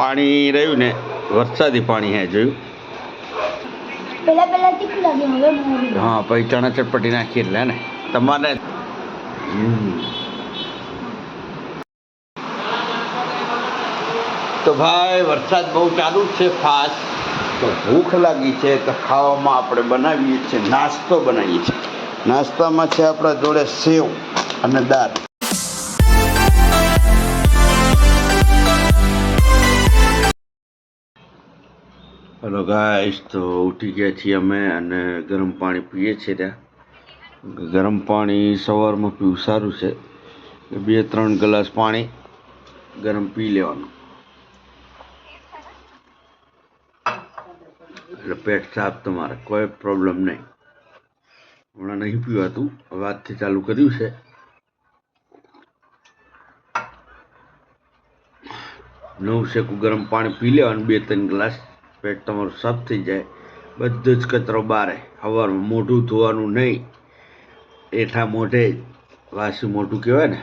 પાણી રહ્યું ને વરસાદી પાણી હે જોયું. પેલા પેલા તીખું લાગે હવે હા પછી ચણા ચટપટી નાખી એટલે ને. તમારે તો ભાઈ વરસાદ બહુ ચાલુ છે ફાસ્ટ તો ભૂખ લાગી છે તો ખાવામાં આપણે બનાવીએ છીએ નાસ્તો બનાવીએ છીએ. નાસ્તામાં છે આપણા જોડે સેવ અને દાળ. હલો ગાઈસ તો ઉઠી ગયા છીએ અમે અને ગરમ પાણી પીએ છીએ ત્યાં. ગરમ પાણી સવારમાં પીવું સારું છે. બે ત્રણ ગ્લાસ પાણી ગરમ પી લેવાનું. એટલે પેટ સાફ તમારે, કોઈ પ્રોબ્લેમ નહીં. હમણાં નહીં પીવાતું, હવે આજથી ચાલુ કર્યું છે. નવ શેકું ગરમ પાણી પી લેવાનું, બે ત્રણ ગ્લાસ. પેટ તમારું સાફ થઈ જાય. બધો જ કચરો બારે. હવારમાં મોઢું ધોવાનું નહીં. એઠા મોઢે વાસી મોઢું કહેવાય ને.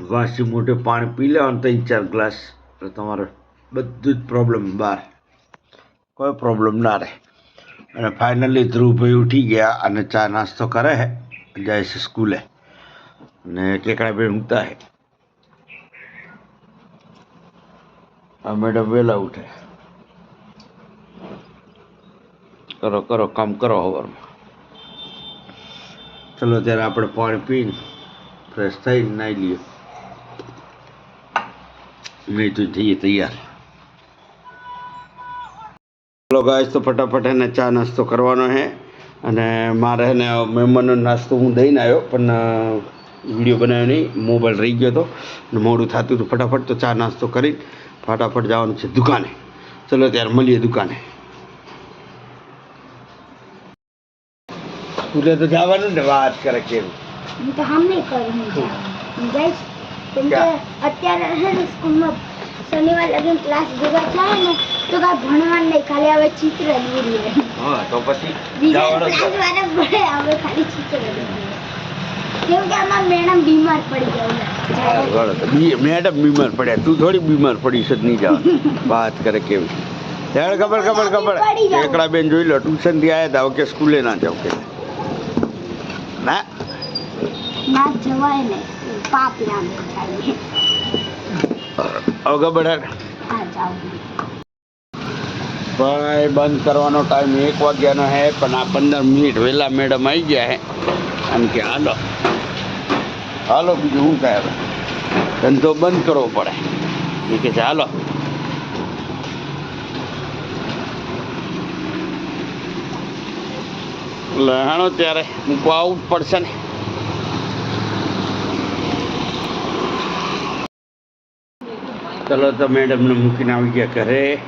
વાસી મોઢે પાણી પી લેવાનું ત્રણ ચાર ગ્લાસ. એટલે તમારે બધું જ પ્રોબ્લેમ બહાર કોઈ પ્રોબ્લેમ ના રહે. અને ફાઇનલી ધ્રુવભાઈ ઉઠી ગયા અને ચા નાસ્તો કરે છે જાય છે સ્કૂલે. અને કેકડાભાઈ ઊંઘતા છે આ મેડમ વહેલા ઉઠે. કરો કરો કામ કરો હવારમાં. ચલો ત્યારે આપણે પાણી પીને ફ્રેશ થઈને નાહી લઈએ. નહીં તો થઈએ તૈયાર. ચલો ગાય તો ફટાફટ એને ચા નાસ્તો કરવાનો છે અને મારે એને મહેમાનનો નાસ્તો હું દઈને આવ્યો પણ વીડિયો બનાવ્યો નહીં મોબાઈલ રહી ગયો હતો મોડું થતું હતું ફટાફટ તો ચા નાસ્તો કરી ફટાફટ જવાનું છે દુકાને. ચલો ત્યારે મળીએ દુકાને. સ્કૂલે તો જવાનું ને વાત કરે કેવું હું તો હમ નહીં કરું હું જઈશ કેમ કે અત્યારે છે ને સ્કૂલમાં શનિવાર લગીન ક્લાસ ભેગા થાય ને તો કાંઈ ભણવાનું નહીં ખાલી હવે ચિત્ર દોરીએ. હા તો પછી બીજા ક્લાસ વાળા ભણે હવે ખાલી ચિત્ર દોરીએ. કેમ કે આમાં મેડમ બીમાર પડી. તો બી- મેડમ બીમાર પડ્યા. તું થોડી બીમાર પડીશ છે નહીં જવાનું. વાત કરે કેવી ત્યારે ખબર ખબર ખબર. પડી એકડા બેન જોઈ લો ટ્યુશનથી આવ્યા હતા કે સ્કૂલે ના જાવ કે. ના? ભાઈ બંધ કરવાનો ટાઈમ એક વાગ્યાનો હે પણ આ પંદર મિનિટ વહેલા મેડમ આવી ગયા હે. એમ કે હાલો. હાલો, બીજું શું કહે હવે? ધંધો બંધ કરવો પડે. એ કે છે, હાલો. લહાણો ત્યારે મૂકવા આવવું જ પડશે ને. ચલો તો મેડમને મૂકીને આવી ગયા ઘરે.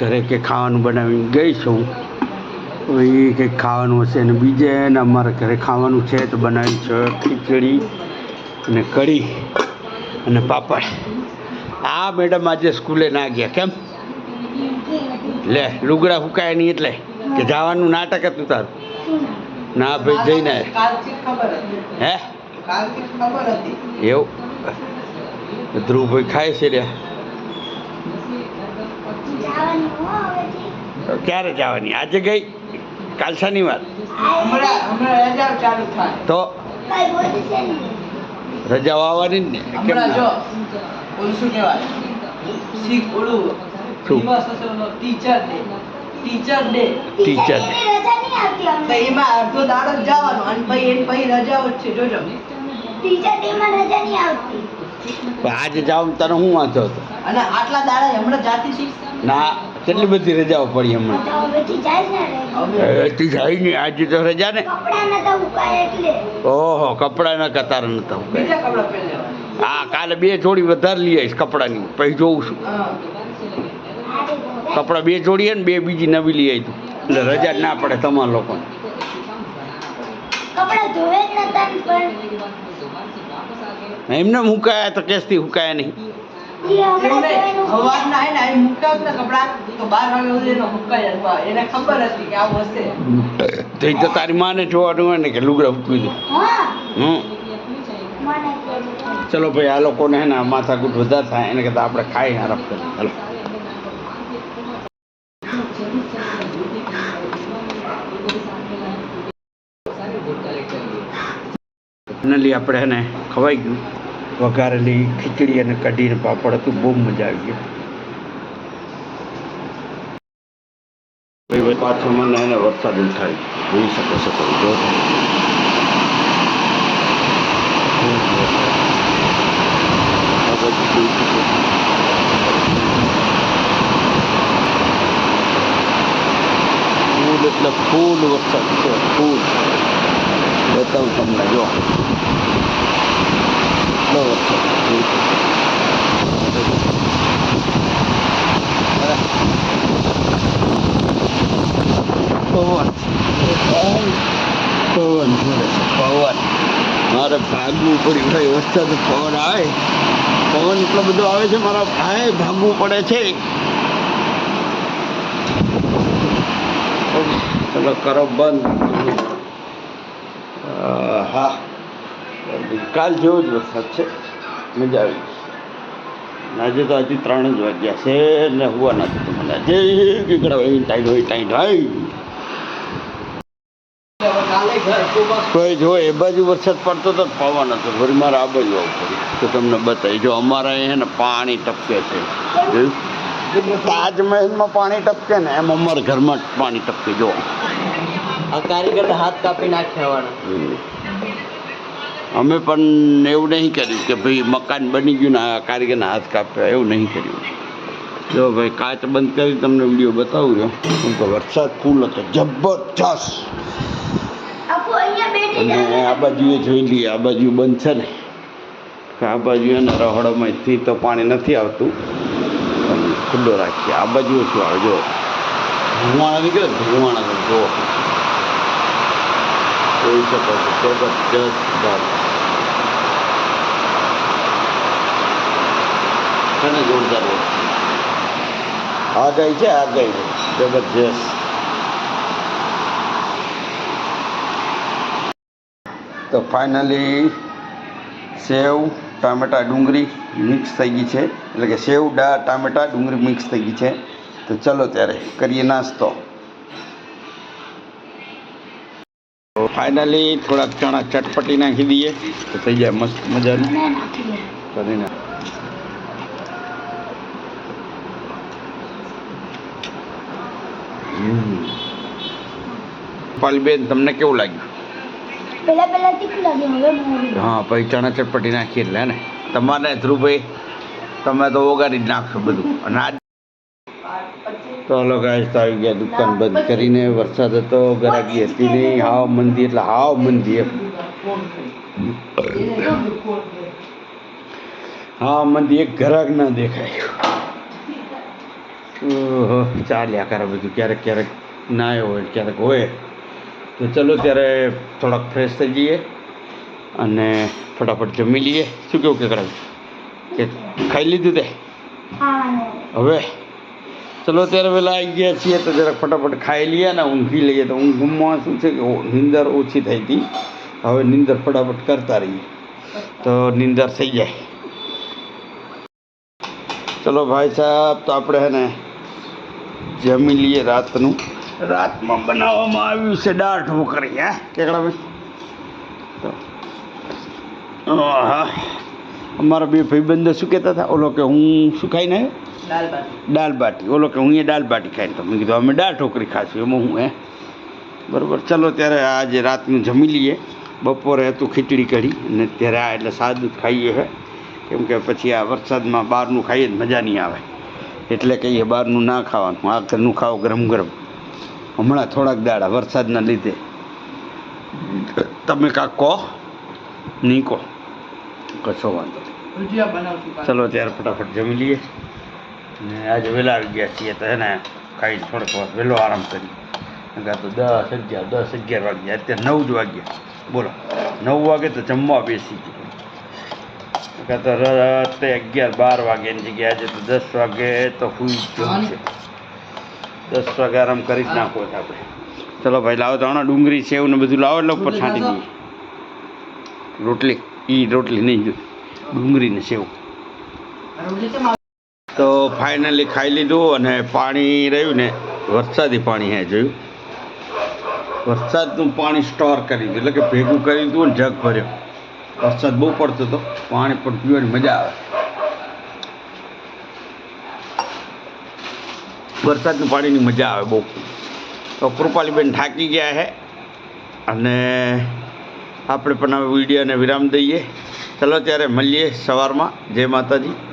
ઘરે કે ખાવાનું બનાવીને ગઈ છું. એ કંઈક ખાવાનું હશે અને બીજે ને અમારે ઘરે ખાવાનું છે તો બનાવ્યું છે ખીચડી અને કઢી અને પાપડ. આ મેડમ આજે સ્કૂલે ના ગયા, કેમ? લે, લુગડા ફૂકાય નહીં એટલે. કે જવાનું નાટક હતું તારું. ના ભાઈ, જઈને હે? એવું? ધ્રુવભાઈ ખાય છે રે ક્યારે જવાની? આજે ગઈ? કાલ શનિવાર હમણાં હમણાં રજાઓ ચાલુ થાય. તો રજા આવવાની જ ને. Teacher day teacher day teacher ટીચરની રજા નહીં આવતી તો અમને. એમાં અડધો દાડો જ જવાનો અને ભાઈ એની પછી રજાઓ જ છે જોજો. ટીચર ડેમાં રજા નહીં આવતી. આજે જાવ તને હું વાંધો હતો? અને આટલા દાડા હમણાં જાતી શીખ ના. કેટલી બધી રજાઓ પડી હમણાં? તો જાય ને આજે તો રજા ને. ઓહો કપડા ના કપડાના કતાર નતા હા કાલે બે જોડી વધારે લઈ આવીશ કપડાની પછી જોઉં છું. કપડા બે જોડી ને બે બીજી નવી લઈ આવી તું. એટલે રજા જ ના પડે તમારા લોકોને. એમને મુકાયા તો કેસથી હુકાયા નહીં. ઈ હમણાં એમને ધોવાનું સવારના આવીને અહીં મૂકતા હતા કપડાં તો બાર વાગે સુધી એનો હુકાઈ જતો એને ખબર હતી કે આવું હશે. તો તો તારી માને જોવાનું હોય ને કે લુગડા મૂકવી દે. હમ. મને ચલો ભાઈ આ લોકોને હે ને માથાકૂટ વધારે થાય. એને કરતાં આપણે ખાઈ આરામ કરીએ. ચાલો ફાઇનલી આપણે હે ખવાઈ ગયું. વઘારેલી ખીચડી અને કઢીને પાપડ હતું, બહુ મજા આવી ગઈ. પાછો મને એને વરસાદ થાય જોઈ શકો શકો જો. ફૂલ એટલે ફૂલ વરસાદ છે, ફૂલ. બતાવું તમને, જો. કેટલો પવન પવન જોડે પવન મારે ભાગવું પડ્યું ભાઈ વરસાદ પવન આવે પવન એટલો બધો આવે છે, મારા ભાઈ ભાગવું પડે છે. ચલો, કરો બંધ. હા. કાલ જેવો જ વરસાદ છે. મજા આવી આજે તો હજી ત્રણ જ વાગ્યા છે ને હોવા નથી તો મને. આજે કીકડા હોય ટાઈટ હોય ટાઈટ હોય. કોઈ જો એ બાજુ વરસાદ પડતો તો પવન હતો. વળી મારે આ બાજુ આવવું પડ્યું. તો તમને બતાવી જો અમારે અહીંયા ને પાણી ટપકે છે? તાજમહેલમાં પાણી ટપકે ને એમ અમારા ઘરમાં પાણી ટપકે. જો. આ કારીગર હાથ કાપી નાખ્યાવાના અમે પણ એવું નહીં કર્યું કે ભાઈ મકાન બની ગયું ને આ કારીગરના હાથ કાપ્યા એવું નહીં કર્યું. જો ભાઈ કાચ બંધ કરી તમને વીડિયો બતાવું રહ્યો. કેમ કે વરસાદ ફૂલ હતો જબરજસ્ત. અને આ બાજુએ જોઈ લઈએ આ બાજુ બંધ છે ને. આ બાજુ એને રહોડામાંથી તો પાણી નથી આવતું. ખુલ્લો રાખીએ. આ બાજુ ઓછું આવે જો ધુમાણા નીકળે ને ધુમાણા જો જોઈ શકો છો જબરજસ્ત છે ને જોરદાર. આગાહી છે આગાહી જબરજસ્ત. તો ફાઇનલી સેવ ટામેટા ડુંગળી મિક્સ થઈ ગઈ છે. એટલે કે સેવ ડા ટામેટા ડુંગળી મિક્સ થઈ ગઈ છે. તો ચલો ત્યારે કરીએ નાસ્તો. તો ફાઇનલી થોડાક ચણા ચટપટી નાખી દઈએ. તો થઈ જાય મસ્ત મજાનું. કરીને પાલબેન તમને કેવું લાગ્યું? પહેલા પહેલા તીખું લાગ્યું હવે હા પછી ચણા ચટપટી નાખી એટલે ને? તમારે ધ્રુવભાઈ તમે તો ઓગાડી જ નાખશો બધું. અને આજ તો હલો ગાઈસ તો આવી ગયા દુકાન બંધ કરીને. વરસાદ હતો ગરાગી હતી નહીં. હાવ મંદી એટલે હાવ મંદી એમ. હા મંદી એક ઘરાક ના દેખાય. ચાલ્યા કરે બધું ક્યારેક ક્યારેક ના હોય ક્યારેક હોય. તો ચલો ત્યારે થોડાક ફ્રેશ થઈ જઈએ અને ફટાફટ જમી લઈએ. શું કેવું કે કરાવી કે ખાઈ લીધું તે? હવે? ચલો ત્યારે વહેલા આવી ગયા છીએ તો જરાક ફટાફટ ખાઈ લઈએ ને ઊંઘી લઈએ. તો ઊંઘમાં શું છે કે નિંદર નીંદર ઓછી થઈ હતી. હવે નીંદર ફટાફટ કરતા રહીએ. તો નીંદર થઈ જાય. ચલો ભાઈ સાહેબ તો આપણે હે ને જમી લઈએ રાતનું? રાતમાં બનાવવામાં આવ્યું છે દાળ ઢોકરી હા? કેકડા ભાઈ? હા અમારા બે ભાઈબંધો શું કહેતા હતા? ઓલો કે હું શું ખાઈને આવ્યો? દાલ બાટી ઓલો કે હું એ દાલ બાટી ખાઈને તો. મેં કીધું અમે દાળ ઠોકરી ખાશું. એમાં હું હે? બરાબર. ચલો ત્યારે આજે રાતનું જમી લઈએ બપોરે હતું ખીચડી કઢી. અને ત્યારે આ એટલે સાદું જ ખાઈએ હે? કેમ કે પછી આ વરસાદમાં બહારનું ખાઈએ જ મજા નહીં આવે. એટલે કહીએ બહારનું ના ખાવાનું. આ ઘરનું ખાઓ ગરમ ગરમ. હમણાં થોડાક દાડા વરસાદના લીધે. તમે કાંક કહો? નહીં કહો. કશો વાંધો. ચલો ત્યારે ફટાફટ જમી લઈએ. ને આજે વહેલા આવી ગયા છીએ તો એને ને ખાઈ થોડોક વાર વહેલો આરામ કરી. નકર તો દસ અગિયાર દસ અગિયાર વાગ્યા. અત્યારે નવ જ વાગ્યા. બોલો નવ વાગે તો જમવા બેસી ગયા. તો રાતે અગિયાર બાર વાગ્યાની જગ્યાએ આજે તો દસ વાગે તો જવું છે. દસ વાગે આરામ કરી જ નાખો છે આપણે. ચલો ભાઈ લાવો તો ડુંગળી એવું ને બધું લાવો એટલે ઉપર છાંટી દઈએ. રોટલી એ રોટલી નહીં જોઈ સેવ. ઓલી કેમ આવે? તો ફાઇનલી ખાઈ લીધું અને પાણી રહ્યું ને વરસાદી પાણી હે જોયું. વરસાદનું પાણી સ્ટોર કરી દીધું એટલે કે ભેગું કરી દીધું ને જગ ભર્યો. વરસાદ બહુ પડતો હતો, પાણી પણ પીવાની મજા આવે. વરસાદનું પાણીની મજા આવે બહુ. તો કૃપાલીબેન થાકી ગયા છે અને આપણે પણ હવે વિડીયોને વિરામ દઈએ. ચલો ત્યારે મળીએ સવારમાં. જય માતાજી.